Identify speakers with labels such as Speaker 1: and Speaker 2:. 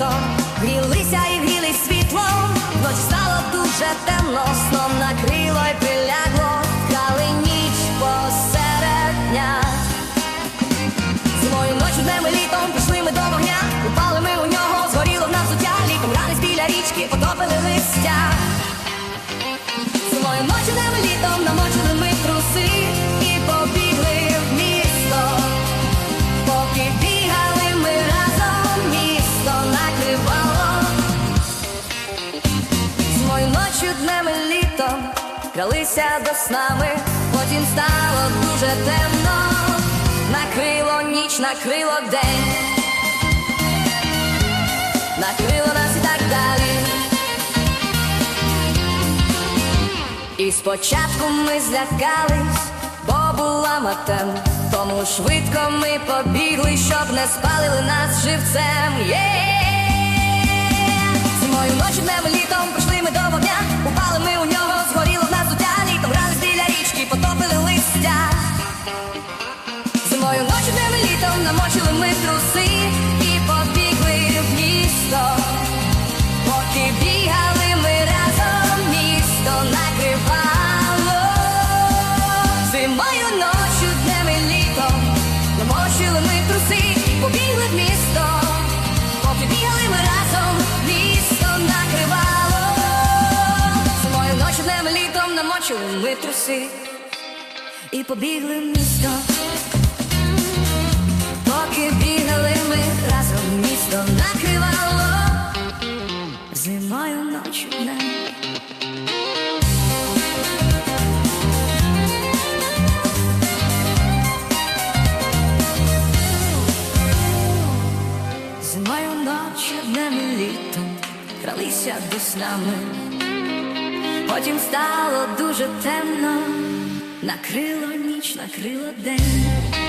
Speaker 1: літо, грілися і гріли світлом, Вночі стало дуже темно, сном накрило й прилягло, Крали ніч посеред дня. Зимою ночі днем і літом пішли ми до вогня, упали ми у нього, згоріло в нас взуття, літом ранець біля річки потопили листя. Зимою ночі І літом кралися до снами, потім стало дуже темно, накрило ніч, накрило день, накрило нас і так далі. І спочатку ми злякались, бо була матем, тому швидко ми побігли, щоб не спалили нас живцем. Є! Літом намочили ми труси і побігли в місто. Поки бігали ми разом, місто накривало. Зимою ночі днем і літом намочили ми труси побігли в місто. Поки бігали ми разом, місто накривало. Зимою ночі літом намочили ми труси і побігли в місто. Поки бігали ми разом, місто накривало. Зимою ночі днем. Зимою ночі днем літом кралися до снами. Потім стало дуже темно, накрило ніч, накрило день.